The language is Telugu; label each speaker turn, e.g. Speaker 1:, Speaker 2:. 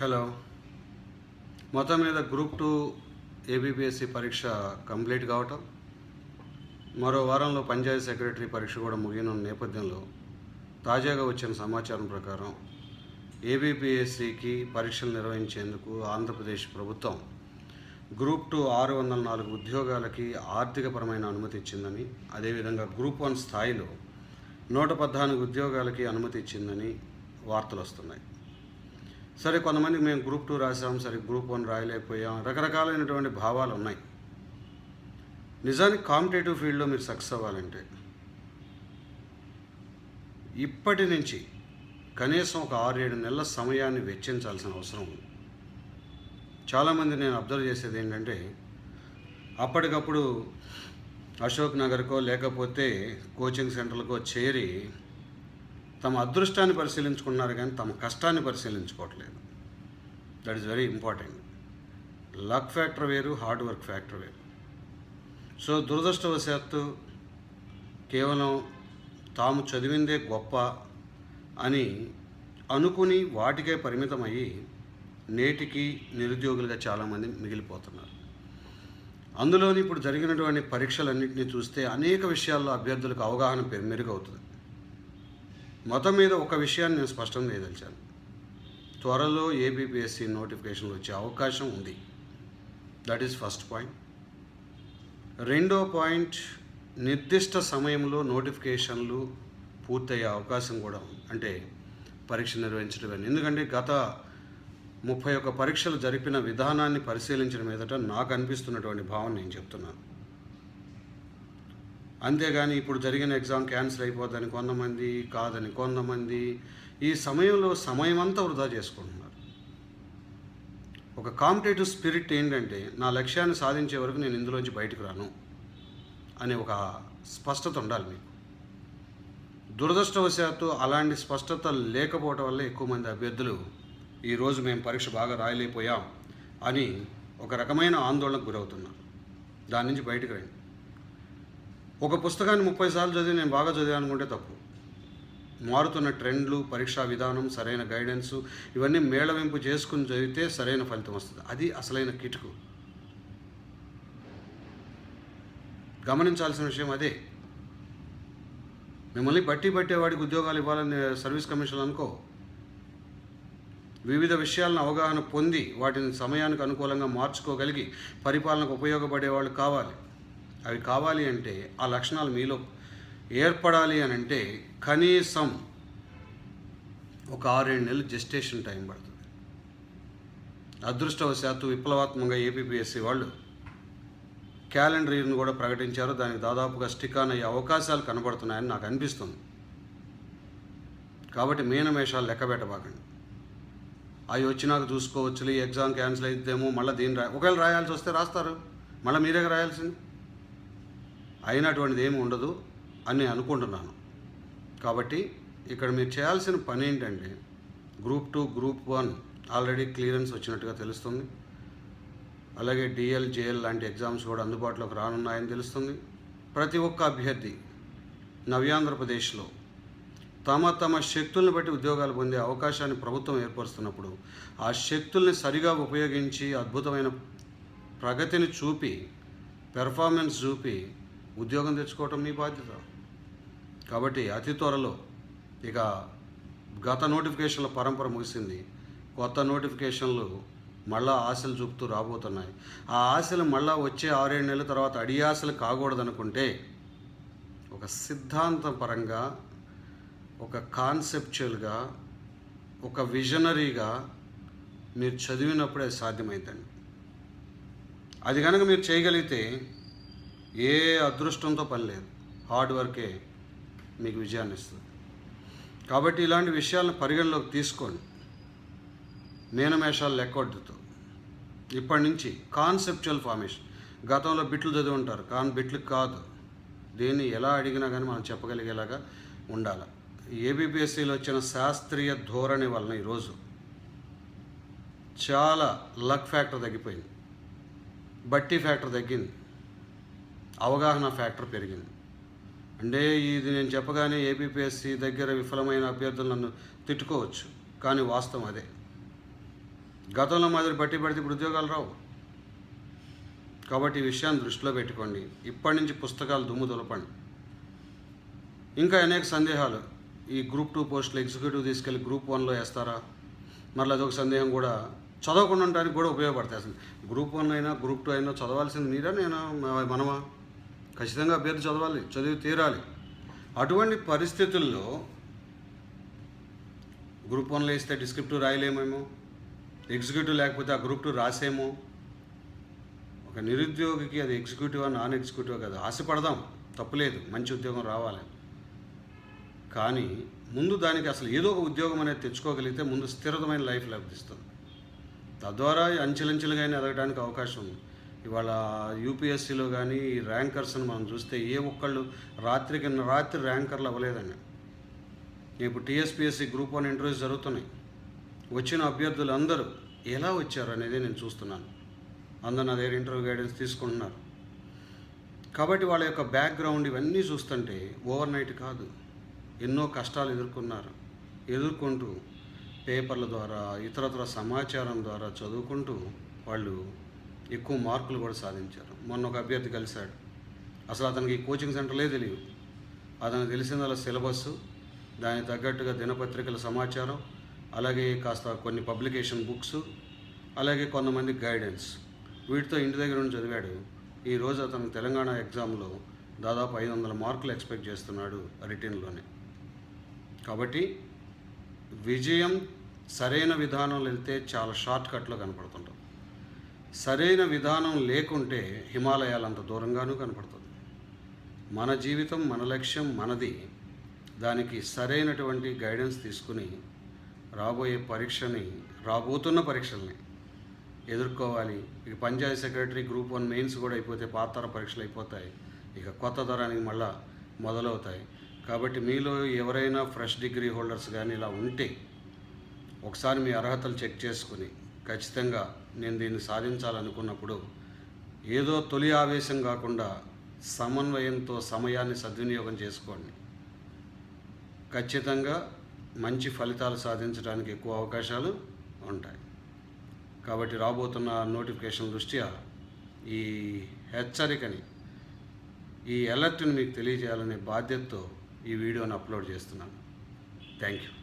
Speaker 1: హలో మొత్తం మీద గ్రూప్ టూ ఏబిపిఎస్సి పరీక్ష కంప్లీట్ కావటం. మరో వారంలో పంచాయతీ సెక్రటరీ పరీక్ష కూడా ముగియనున్న నేపథ్యంలో తాజాగా వచ్చిన సమాచారం ప్రకారం ఏబిపిఎస్సికి పరీక్షలు నిర్వహించేందుకు ఆంధ్రప్రదేశ్ ప్రభుత్వం గ్రూప్ టూ ఆరు వందల నాలుగు ఉద్యోగాలకి ఆర్థికపరమైన అనుమతి ఇచ్చిందని అదేవిధంగా గ్రూప్ వన్ స్థాయిలో నూట పద్నాలుగు ఉద్యోగాలకి అనుమతి ఇచ్చిందని వార్తలు వస్తున్నాయి. సరే కొంతమందికి మేము గ్రూప్ టూ రాసాం సరే గ్రూప్ వన్ రాయలేకపోయాం. రకరకాలైనటువంటి భావాలు ఉన్నాయి. నిజానికి కాంపిటేటివ్ ఫీల్డ్లో మీరు సక్సెస్ అవ్వాలంటే ఇప్పటి నుంచి కనీసం ఒక ఆరు ఏడు నెలల సమయాన్ని వెచ్చించాల్సిన అవసరం ఉంది. చాలామంది నేను అబ్జర్వ్ చేసేది ఏంటంటే అప్పటికప్పుడు అశోక్ నగర్కో లేకపోతే కోచింగ్ సెంటర్లకో చేరి తమ అదృష్టాన్ని పరిశీలించుకున్నారు కానీ తమ కష్టాన్ని పరిశీలించుకోవట్లేదు. That is very important luck factor వేరు హార్డ్ వర్క్ ఫ్యాక్టర్ వేరు. సో దురదృష్టవశాత్తు కేవలం తాము చదివిందే గొప్ప అని అనుకుని వాటికే పరిమితమయ్యి నేటికి నిరుద్యోగులుగా చాలామంది మిగిలిపోతున్నారు. అందులోని ఇప్పుడు జరిగినటువంటి పరీక్షలన్నింటినీ చూస్తే అనేక విషయాల్లో అభ్యర్థులకు అవగాహన మెరుగవుతుంది. మొత్తం మీద ఒక విషయాన్ని నేను స్పష్టం చేయదలిచాను. త్వరలో ఏబిపిఎస్సి నోటిఫికేషన్లు వచ్చే అవకాశం ఉంది. దట్ ఈస్ ఫస్ట్ పాయింట్ రెండో పాయింట్ నిర్దిష్ట సమయంలో నోటిఫికేషన్లు పూర్తయ్యే అవకాశం కూడా ఉంది. అంటే పరీక్ష నిర్వహించడం ఎందుకంటే గత ముప్పై ఒక్క పరీక్షలు జరిపిన విధానాన్ని పరిశీలించిన మీదట నాకు అనిపిస్తున్నటువంటి భావన నేను చెప్తున్నాను. అంతేగాని ఇప్పుడు జరిగిన ఎగ్జామ్ క్యాన్సిల్ అయిపోద్దని కొంతమంది కాదని కొంతమంది ఈ సమయంలో సమయం అంతా వృధా చేసుకుంటున్నారు. ఒక కాంపిటేటివ్ స్పిరిట్ ఏంటంటే నా లక్ష్యాన్ని సాధించే వరకు నేను ఇందులోంచి బయటకు రాను అనే ఒక స్పష్టత ఉండాలి మీకు. దురదృష్టవశాత్తు అలాంటి స్పష్టత లేకపోవటం వల్ల ఎక్కువ మంది అభ్యర్థులు ఈరోజు మేము పరీక్ష బాగా రాయలేకపోయాం అని ఒక రకమైన ఆందోళనకు గురవుతున్నారు. దాని నుంచి బయటకు రండి. ఒక పుస్తకాన్ని ముప్పై సార్లు చదివి నేను బాగా చదివాను అనుకుంటే తప్పు. మారుతున్న ట్రెండ్లు పరీక్షా విధానం సరైన గైడెన్స్ ఇవన్నీ మేళవింపు చేసుకుని చదివితే సరైన ఫలితం వస్తుంది. అది అసలైన కిటుకు. గమనించాల్సిన విషయం అదే. మిమ్మల్ని బట్టి పట్టేవాడికి ఉద్యోగాలు ఇవ్వాలని సర్వీస్ కమిషన్ అనుకో. వివిధ విషయాలను అవగాహన పొంది వాటిని సమయానికి అనుకూలంగా మార్చుకోగలిగి పరిపాలనకు ఉపయోగపడే వాళ్ళు కావాలి. అవి కావాలి అంటే ఆ లక్షణాలు మీలో ఏర్పడాలి అని అంటే కనీసం ఒక ఆరేడు నెలలు జెస్టేషన్ టైం పడుతుంది. అదృష్టవశాత్తు విప్లవాత్మకంగా ఏపీపీఎస్సీ వాళ్ళు క్యాలెండర్ ఇయర్ను కూడా ప్రకటించారు. దానికి దాదాపుగా స్టిక్ ఆన్ అయ్యే అవకాశాలు కనబడుతున్నాయని నాకు అనిపిస్తుంది. కాబట్టి మీనమేషాలు లెక్క పెట్టబాకండి. అవి వచ్చినాక చూసుకోవచ్చులే ఎగ్జామ్ క్యాన్సిల్ అయితేమో మళ్ళీ దీన్ని రా ఒకవేళ రాయాల్సి వస్తే రాస్తారు. మళ్ళీ మీరే రాయాల్సింది? అయినటువంటిది ఏమి ఉండదు అని అనుకుంటున్నాను. కాబట్టి ఇక్కడ మీరు చేయాల్సిన పని ఏంటంటే group two group one already clearance వచ్చినట్టుగా తెలుస్తుంది. అలాగే డిఎల్ జేఎల్ లాంటి ఎగ్జామ్స్ కూడా అందుబాటులోకి రానున్నాయని తెలుస్తుంది. ప్రతి ఒక్క అభ్యర్థి నవ్యాంధ్రప్రదేశ్లో తమ తమ శక్తుల్ని బట్టి ఉద్యోగాలు పొందే అవకాశాన్ని ప్రభుత్వం ఏర్పరుస్తున్నప్పుడు ఆ శక్తుల్ని సరిగా ఉపయోగించి అద్భుతమైన ప్రగతిని చూపి పెర్ఫార్మెన్స్ చూపి ఉద్యోగం తెచ్చుకోవటం మీ బాధ్యత. కాబట్టి అతి త్వరలో ఇక గత నోటిఫికేషన్ల పరంపర ముగిసింది. కొత్త నోటిఫికేషన్లు మళ్ళా ఆశలు చూపుతూ రాబోతున్నాయి. ఆ ఆశలు మళ్ళా వచ్చే ఆరేడు నెలల తర్వాత అడియాసలు కాకూడదనుకుంటే ఒక సిద్ధాంతపరంగా ఒక కాన్సెప్చువల్గా ఒక విజనరీగా మీరు చదివినప్పుడే సాధ్యమైందండి అది కనుక మీరు చేయగలిగితే ఏ అదృష్టంతో పని లేదు. హార్డ్ వర్కే మీకు విజయాన్ని ఇస్తుంది. కాబట్టి ఇలాంటి విషయాలను పరిగణలోకి తీసుకోండి మీనమేషాలు లెక్కొద్దుతో ఇప్పటి నుంచి కాన్సెప్చువల్ ఫార్మేషన్. గతంలో బిట్లు చదివి ఉంటారు. కాన్ బిట్లు కాదు. దేన్ని ఎలా అడిగినా కానీ మనం చెప్పగలిగేలాగా ఉండాలి. ఏబిపిఎస్సిలో వచ్చిన శాస్త్రీయ ధోరణి వలన ఈరోజు చాలా లక్ ఫ్యాక్టర్ తగ్గిపోయింది. బట్టి ఫ్యాక్టర్ తగ్గింది. అవగాహన ఫ్యాక్టర్ పెరిగింది. అంటే ఇది నేను చెప్పగానే ఏబిపిఎస్సి దగ్గర విఫలమైన అభ్యర్థులు నన్ను తిట్టుకోవచ్చు కానీ వాస్తవం అదే. గతంలో మాదిరి బట్టి పడితే ఇప్పుడు ఉద్యోగాలు రావు. కాబట్టి ఈ విషయాన్ని దృష్టిలో పెట్టుకోండి. ఇప్పటి నుంచి పుస్తకాలు దుమ్ము దులపండి. ఇంకా అనేక సందేహాలు. ఈ గ్రూప్ టూ పోస్టులు ఎగ్జిక్యూటివ్ తీసుకెళ్ళి గ్రూప్ వన్లో వేస్తారా? మరలా అదొక సందేహం కూడా చదవకుండా ఉండడానికి కూడా ఉపయోగపడతాయి అసలు. గ్రూప్ వన్ అయినా గ్రూప్ టూ అయినా చదవాల్సింది మీరా నేను మనమా? ఖచ్చితంగా అభ్యర్థి చదవాలి చదివి తీరాలి. అటువంటి పరిస్థితుల్లో గ్రూప్ వన్లో ఇస్తే డిస్క్రిప్టివ్ రాయలేమేమో ఎగ్జిక్యూటివ్ లేకపోతే ఆ గ్రూప్ టూ రాసేమో? ఒక నిరుద్యోగికి అది ఎగ్జిక్యూటివ్ నాన్ ఎగ్జిక్యూటివ్ కదా. ఆశపడదాం తప్పులేదు మంచి ఉద్యోగం రావాలి. కానీ ముందు దానికి అసలు ఏదో ఒక ఉద్యోగం అనేది తెచ్చుకోగలిగితే ముందు స్థిరమైన లైఫ్ లభిస్తుంది. తద్వారా అంచెలంచెలుగా ఎదగడానికి అవకాశం ఉంది. ఇవాళ యూపీఎస్సీలో కానీ ఈ ర్యాంకర్స్ని మనం చూస్తే ఏ ఒక్కళ్ళు రాత్రికి రాత్రి ర్యాంకర్లు అవ్వలేదండి. ఇప్పుడు టీఎస్పీఎస్సీ గ్రూప్ వన్ ఇంటర్వ్యూస్ జరుగుతున్నాయి. వచ్చిన అభ్యర్థులు అందరూ ఎలా వచ్చారు అనేది నేను చూస్తున్నాను. అందరు నా దగ్గర ఇంటర్వ్యూ గైడెన్స్ తీసుకుంటున్నారు. కాబట్టి వాళ్ళ యొక్క బ్యాక్గ్రౌండ్ ఇవన్నీ చూస్తుంటే ఓవర్ నైట్ కాదు. ఎన్నో కష్టాలు ఎదుర్కొన్నారు. ఎదుర్కొంటూ పేపర్ల ద్వారా ఇతరతర సమాచారం ద్వారా చదువుకుంటూ వాళ్ళు ఎక్కువ మార్కులు కూడా సాధించారు. మొన్న ఒక అభ్యర్థి కలిశాడు. అసలు అతనికి ఈ కోచింగ్ సెంటర్లే తెలియదు అతనికి తెలిసిందల్లా సిలబస్సు దానికి తగ్గట్టుగా దినపత్రికల సమాచారం అలాగే కాస్త కొన్ని పబ్లికేషన్ బుక్స్ అలాగే కొంతమంది గైడెన్స్. వీటితో ఇంటి దగ్గర నుండి చదివాడు ఈరోజు అతను తెలంగాణ ఎగ్జామ్లో దాదాపు ఐదు వందల మార్కులు ఎక్స్పెక్ట్ చేస్తున్నాడు రిటర్న్లోనే. కాబట్టి విజయం సరైన విధానంలో వెళ్తే చాలా షార్ట్ కట్లో కనపడుతుంటుంది సరైన విధానం లేకుంటే హిమాలయాలంత దూరంగానూ కనపడుతుంది. మన జీవితం మన లక్ష్యం మనది. దానికి సరైనటువంటి గైడెన్స్ తీసుకుని రాబోయే పరీక్షని రాబోతున్న పరీక్షల్ని ఎదుర్కోవాలి. ఇక panchayat secretary group one mains కూడా అయిపోతే పాతర పరీక్షలు అయిపోతాయి. ఇక కొత్త తరానికి మళ్ళా మొదలవుతాయి. కాబట్టి మీలో ఎవరైనా ఫ్రెష్ డిగ్రీ హోల్డర్స్ కానీ ఇలా ఉంటే ఒకసారి మీ అర్హతలు చెక్ చేసుకుని ఖచ్చితంగా నేను దీన్ని సాధించాలనుకున్నప్పుడు ఏదో తొలి ఆవేశం కాకుండా సమన్వయంతో సమయాన్ని సద్వినియోగం చేసుకోండి. ఖచ్చితంగా మంచి ఫలితాలు సాధించడానికి ఎక్కువ అవకాశాలు ఉంటాయి. కాబట్టి రాబోతున్న నోటిఫికేషన్ దృష్ట్యా ఈ హెచ్చరికని ఈ అలర్ట్ని మీకు తెలియజేయాలనే బాధ్యతతో ఈ వీడియోని అప్లోడ్ చేస్తున్నాను. Thank you.